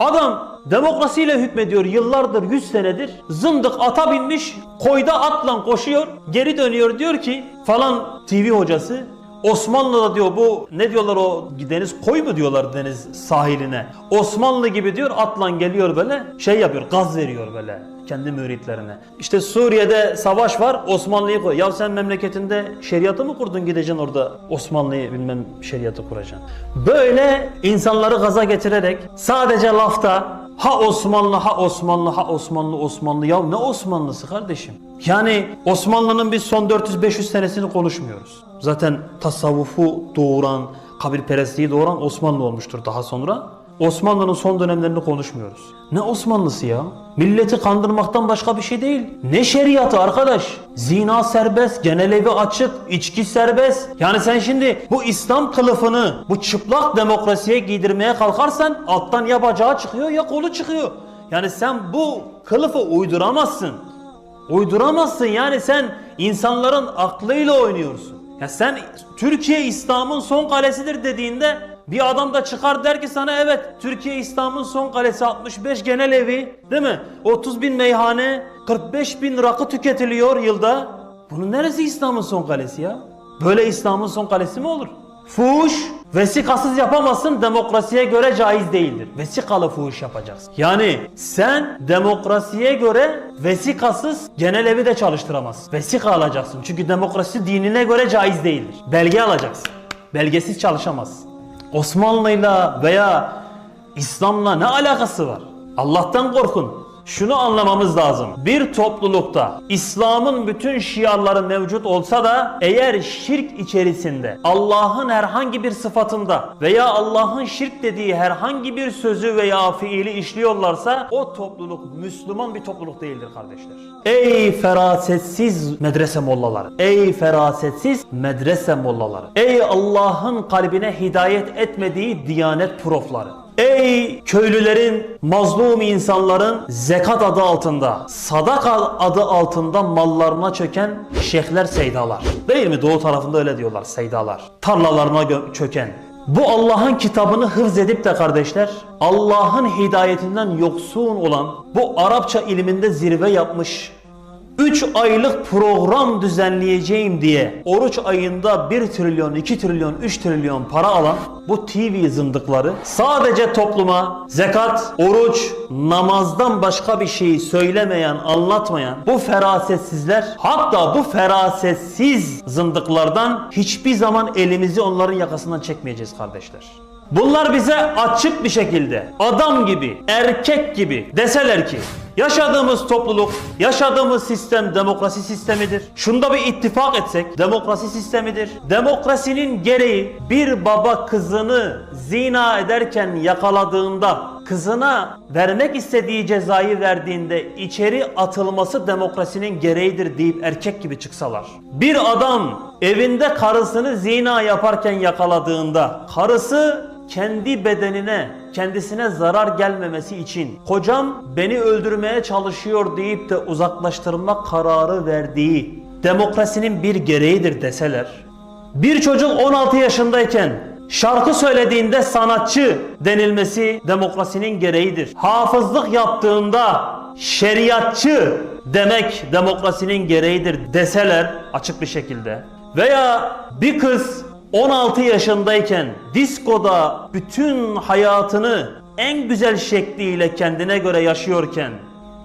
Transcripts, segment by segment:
Adam demokrasiyle hükmediyor yıllardır 100 senedir. Zındık ata binmiş koyda atla koşuyor. Geri dönüyor diyor ki falan TV hocası Osmanlı'da diyor bu ne diyorlar o deniz koy mu diyorlar deniz sahiline. Osmanlı gibi diyor atla geliyor böyle şey yapıyor gaz veriyor böyle kendi müritlerine. İşte Suriye'de savaş var Osmanlı'yı koy. Ya sen memleketinde şeriatı mı kurdun gideceksin orada Osmanlı'yı bilmem şeriatı kuracaksın. Böyle insanları gaza getirerek sadece lafta Ha Osmanlı, ha Osmanlı, ha Osmanlı, Osmanlı. Ya ne Osmanlısı kardeşim? Yani Osmanlı'nın biz son 400-500 senesini konuşmuyoruz. Zaten tasavvufu doğuran, kabirperestliği doğuran Osmanlı olmuştur daha sonra. Osmanlı'nın son dönemlerini konuşmuyoruz. Ne Osmanlısı ya? Milleti kandırmaktan başka bir şey değil. Ne şeriatı arkadaş? Zina serbest, genel evi açık, içki serbest. Yani sen şimdi bu İslam kılıfını bu çıplak demokrasiye giydirmeye kalkarsan alttan ya bacağı çıkıyor ya kolu çıkıyor. Yani sen bu kılıfı uyduramazsın. Uyduramazsın yani sen insanların aklıyla oynuyorsun. Ya sen Türkiye İslam'ın son kalesidir dediğinde bir adam da çıkar der ki sana evet Türkiye İslam'ın son kalesi 65 genel evi değil mi? 30 bin meyhane 45 bin rakı tüketiliyor yılda. Bunun neresi İslam'ın son kalesi ya? Böyle İslam'ın son kalesi mi olur? Fuhuş vesikasız yapamazsın demokrasiye göre caiz değildir. Vesikalı fuhuş yapacaksın. Yani sen demokrasiye göre vesikasız genel evi de çalıştıramazsın. Vesika alacaksın. Çünkü demokrasi dinine göre caiz değildir. Belge alacaksın. Belgesiz çalışamazsın. Osmanlı'yla veya İslam'la ne alakası var? Allah'tan korkun. Şunu anlamamız lazım. Bir toplulukta İslam'ın bütün şiarları mevcut olsa da eğer şirk içerisinde Allah'ın herhangi bir sıfatında veya Allah'ın şirk dediği herhangi bir sözü veya fiili işliyorlarsa o topluluk Müslüman bir topluluk değildir kardeşler. Ey ferasetsiz medrese mollaları. Ey ferasetsiz medrese mollaları. Ey Allah'ın kalbine hidayet etmediği diyanet profları. Ey köylülerin, mazlum insanların zekat adı altında, sadaka adı altında mallarına çöken şeyhler seydalar. Değil mi? Doğu tarafında öyle diyorlar seydalar. Tarlalarına çöken. Bu Allah'ın kitabını hıfz edip de kardeşler, Allah'ın hidayetinden yoksun olan, bu Arapça ilminde zirve yapmış 3 aylık program düzenleyeceğim diye oruç ayında 1 trilyon, 2 trilyon, 3 trilyon para alan bu TV zındıkları sadece topluma zekat, oruç, namazdan başka bir şeyi söylemeyen, anlatmayan bu ferasetsizler hatta bu ferasetsiz zındıklardan hiçbir zaman elimizi onların yakasından çekmeyeceğiz kardeşler. Bunlar bize açık bir şekilde adam gibi, erkek gibi deseler ki yaşadığımız topluluk, yaşadığımız sistem demokrasi sistemidir. Şunda bir ittifak etsek demokrasi sistemidir. Demokrasinin gereği bir baba kızını zina ederken yakaladığında kızına vermek istediği cezayı verdiğinde içeri atılması demokrasinin gereğidir deyip erkek gibi çıksalar. Bir adam evinde karısını zina yaparken yakaladığında karısı kendi bedenine, kendisine zarar gelmemesi için kocam beni öldürmeye çalışıyor deyip de uzaklaştırma kararı verdiği demokrasinin bir gereğidir deseler, bir çocuk 16 yaşındayken şarkı söylediğinde sanatçı denilmesi demokrasinin gereğidir. Hafızlık yaptığında şeriatçı demek demokrasinin gereğidir deseler açık bir şekilde veya bir kız 16 yaşındayken diskoda bütün hayatını en güzel şekliyle kendine göre yaşıyorken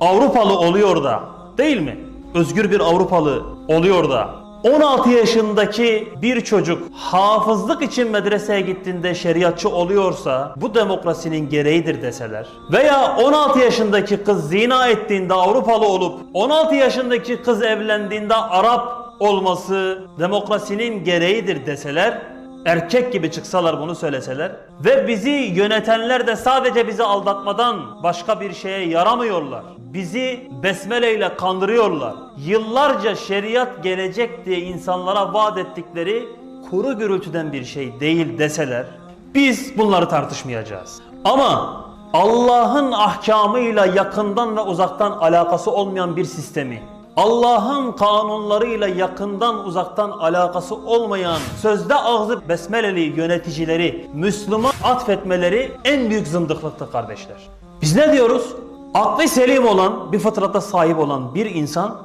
Avrupalı oluyor da değil mi? Özgür bir Avrupalı oluyor da 16 yaşındaki bir çocuk hafızlık için medreseye gittiğinde şeriatçı oluyorsa bu demokrasinin gereğidir deseler veya 16 yaşındaki kız zina ettiğinde Avrupalı olup 16 yaşındaki kız evlendiğinde Arap olması demokrasinin gereğidir deseler erkek gibi çıksalar bunu söyleseler ve bizi yönetenler de sadece bizi aldatmadan başka bir şeye yaramıyorlar. Bizi besmele ile kandırıyorlar. Yıllarca şeriat gelecek diye insanlara vaat ettikleri kuru gürültüden bir şey değil deseler biz bunları tartışmayacağız. Ama Allah'ın ahkamıyla yakından ve uzaktan alakası olmayan bir sistemi Allah'ın kanunlarıyla yakından uzaktan alakası olmayan sözde ağzı besmeleli yöneticileri Müslüman atfetmeleri en büyük zındıklıktır kardeşler. Biz ne diyoruz? Aklı selim olan, bir fıtrata sahip olan bir insan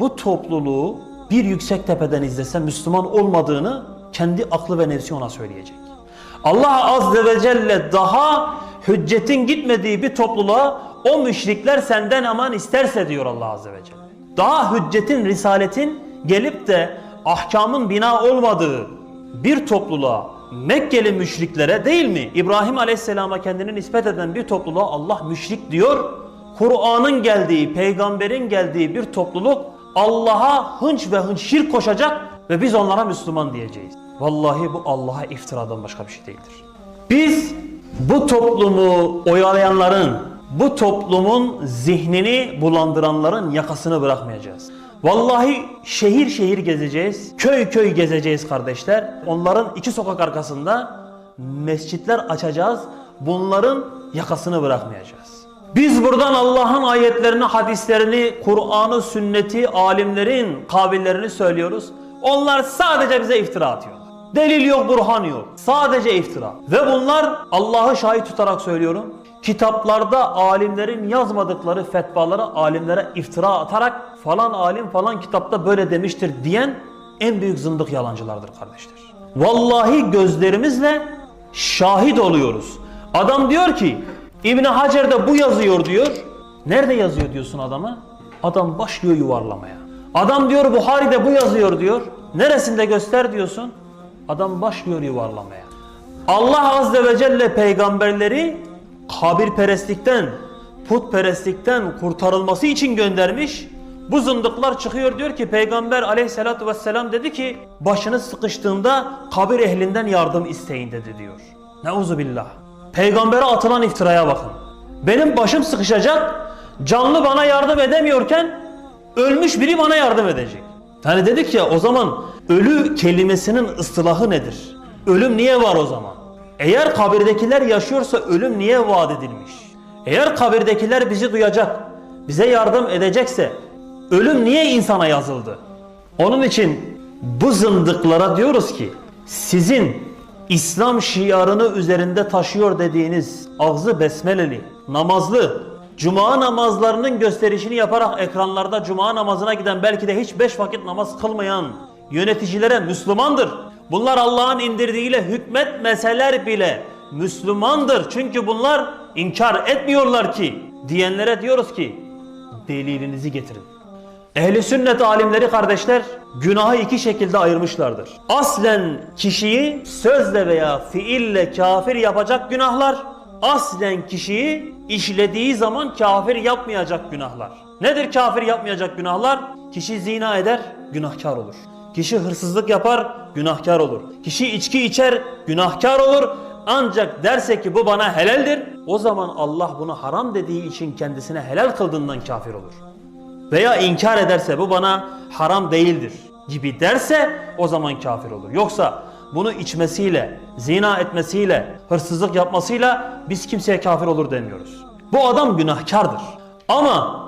bu topluluğu bir yüksek tepeden izlese Müslüman olmadığını kendi aklı ve nefsi ona söyleyecek. Allah Azze ve Celle daha hüccetin gitmediği bir topluluğa o müşrikler senden aman isterse diyor Allah Azze ve Celle. Daha hüccetin, risaletin gelip de ahkamın bina olmadığı bir topluluğa Mekkeli müşriklere değil mi? İbrahim Aleyhisselam'a kendini nispet eden bir topluluğa Allah müşrik diyor. Kur'an'ın geldiği, peygamberin geldiği bir topluluk Allah'a hınç ve hınç şirk koşacak ve biz onlara Müslüman diyeceğiz. Vallahi bu Allah'a iftiradan başka bir şey değildir. Biz bu toplumu oyalayanların, bu toplumun zihnini bulandıranların yakasını bırakmayacağız. Vallahi şehir şehir gezeceğiz, köy köy gezeceğiz kardeşler. Onların iki sokak arkasında mescitler açacağız. Bunların yakasını bırakmayacağız. Biz buradan Allah'ın ayetlerini, hadislerini, Kur'an'ı, sünneti, alimlerin kavillerini söylüyoruz. Onlar sadece bize iftira atıyorlar. Delil yok, burhan yok. Sadece iftira. Ve bunlar Allah'ı şahit tutarak söylüyorum. Kitaplarda alimlerin yazmadıkları fetvaları alimlere iftira atarak falan alim falan kitapta böyle demiştir diyen en büyük zındık yalancılardır kardeşler. Vallahi gözlerimizle şahit oluyoruz. Adam diyor ki İbn Hacer'de bu yazıyor diyor. Nerede yazıyor diyorsun adama? Adam başlıyor yuvarlamaya. Adam diyor Buhari'de bu yazıyor diyor. Neresinde göster diyorsun? Adam başlıyor yuvarlamaya. Allah Azze ve Celle peygamberleri kabirperestlikten, putperestlikten kurtarılması için göndermiş. Bu zındıklar çıkıyor diyor ki Peygamber aleyhissalatü vesselam dedi ki başınız sıkıştığında kabir ehlinden yardım isteyin dedi diyor. Neuzubillah. Peygambere atılan iftiraya bakın. Benim başım sıkışacak, canlı bana yardım edemiyorken ölmüş biri bana yardım edecek. Hani dedik ya o zaman ölü kelimesinin ıstılahı nedir? Ölüm niye var o zaman? Eğer kabirdekiler yaşıyorsa ölüm niye vaat edilmiş? Eğer kabirdekiler bizi duyacak, bize yardım edecekse ölüm niye insana yazıldı? Onun için bu zındıklara diyoruz ki sizin İslam şiarını üzerinde taşıyor dediğiniz ağzı besmeleli, namazlı, cuma namazlarının gösterişini yaparak ekranlarda cuma namazına giden belki de hiç beş vakit namaz kılmayan yöneticilere Müslümandır. Bunlar Allah'ın indirdiğiyle hükmetmeseler bile Müslümandır. Çünkü bunlar inkar etmiyorlar ki diyenlere diyoruz ki delilinizi getirin. Ehli sünnet alimleri kardeşler günahı iki şekilde ayırmışlardır. Aslen kişiyi sözle veya fiille kafir yapacak günahlar, aslen kişiyi işlediği zaman kafir yapmayacak günahlar. Nedir kafir yapmayacak günahlar? Kişi zina eder, günahkar olur. Kişi hırsızlık yapar, günahkar olur. Kişi içki içer, günahkar olur. Ancak derse ki bu bana helaldir, o zaman Allah bunu haram dediği için kendisine helal kıldığından kafir olur veya inkar ederse bu bana haram değildir gibi derse o zaman kafir olur. Yoksa bunu içmesiyle, zina etmesiyle, hırsızlık yapmasıyla biz kimseye kafir olur demiyoruz. Bu adam günahkardır. Ama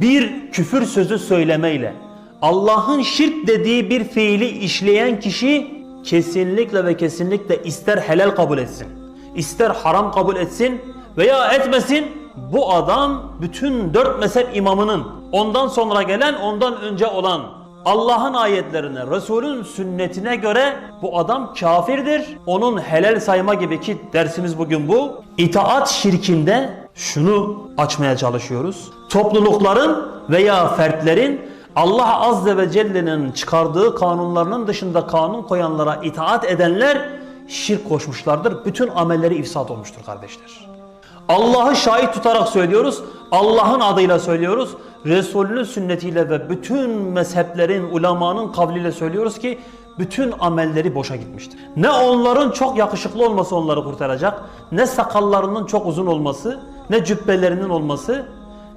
bir küfür sözü söylemeyle Allah'ın şirk dediği bir fiili işleyen kişi kesinlikle ve kesinlikle ister helal kabul etsin, ister haram kabul etsin veya etmesin bu adam bütün dört mezhep imamının ondan sonra gelen ondan önce olan Allah'ın ayetlerine, Resul'ün sünnetine göre bu adam kafirdir. Onun helal sayma gibi ki dersimiz bugün bu. İtaat şirkinde şunu açmaya çalışıyoruz. Toplulukların veya fertlerin Allah Azze ve Celle'nin çıkardığı kanunlarının dışında kanun koyanlara itaat edenler şirk koşmuşlardır. Bütün amelleri ifsat olmuştur kardeşler. Allah'ı şahit tutarak söylüyoruz. Allah'ın adıyla söylüyoruz. Resulünün sünnetiyle ve bütün mezheplerin, ulemanın kavliyle söylüyoruz ki bütün amelleri boşa gitmiştir. Ne onların çok yakışıklı olması onları kurtaracak, ne sakallarının çok uzun olması, ne cübbelerinin olması,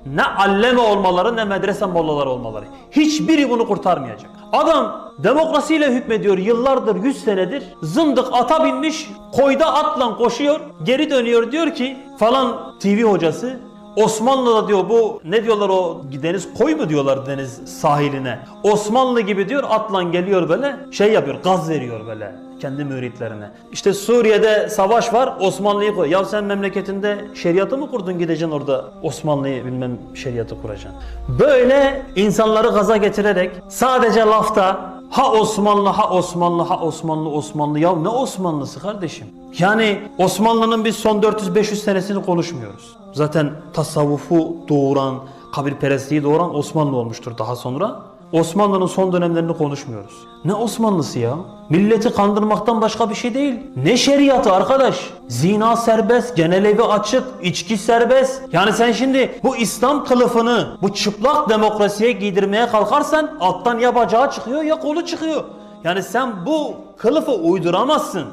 ne alleme olmaları ne medrese mollaları olmaları. Hiçbiri bunu kurtarmayacak. Adam demokrasiyle hükmediyor yıllardır 100 senedir. Zındık ata binmiş koyda atla koşuyor. Geri dönüyor diyor ki falan TV hocası Osmanlı'da diyor bu ne diyorlar o deniz koy mu diyorlar deniz sahiline. Osmanlı gibi diyor atlan geliyor böyle şey yapıyor gaz veriyor böyle kendi müritlerine. İşte Suriye'de savaş var Osmanlı'yı koy. Ya sen memleketinde şeriatı mı kurdun gideceksin orada Osmanlı'yı bilmem şeriatı kuracaksın. Böyle insanları gaza getirerek sadece lafta ha Osmanlı ha Osmanlı ha Osmanlı Osmanlı ya ne Osmanlısı kardeşim? Yani Osmanlı'nın biz son 400-500 senesini konuşmuyoruz. Zaten tasavvufu doğuran, kabirperestliği doğuran Osmanlı olmuştur daha sonra. Osmanlı'nın son dönemlerini konuşmuyoruz. Ne Osmanlısı ya? Milleti kandırmaktan başka bir şey değil. Ne şeriatı arkadaş? Zina serbest, genel evi açık, içki serbest. Yani sen şimdi bu İslam kılıfını bu çıplak demokrasiye giydirmeye kalkarsan alttan ya bacağı çıkıyor ya kolu çıkıyor. Yani sen bu kılıfı uyduramazsın.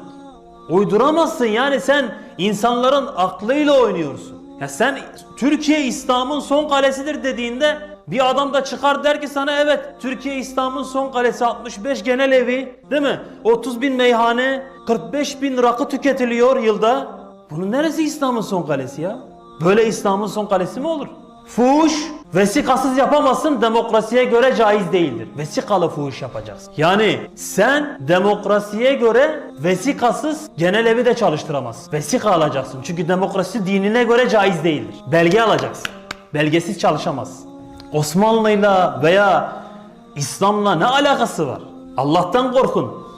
Uyduramazsın yani sen insanların aklıyla oynuyorsun. Ya sen Türkiye İslam'ın son kalesidir dediğinde bir adam da çıkar der ki sana evet Türkiye İslam'ın son kalesi 65 genel evi değil mi? 30 bin meyhane 45 bin rakı tüketiliyor yılda. Bunun neresi İslam'ın son kalesi ya? Böyle İslam'ın son kalesi mi olur? Fuhuş vesikasız yapamazsın demokrasiye göre caiz değildir. Vesikalı fuhuş yapacaksın. Yani sen demokrasiye göre vesikasız genel evi de çalıştıramazsın. Vesika alacaksın. Çünkü demokrasi dinine göre caiz değildir. Belge alacaksın. Belgesiz çalışamazsın. Osmanlı'yla veya İslam'la ne alakası var? Allah'tan korkun.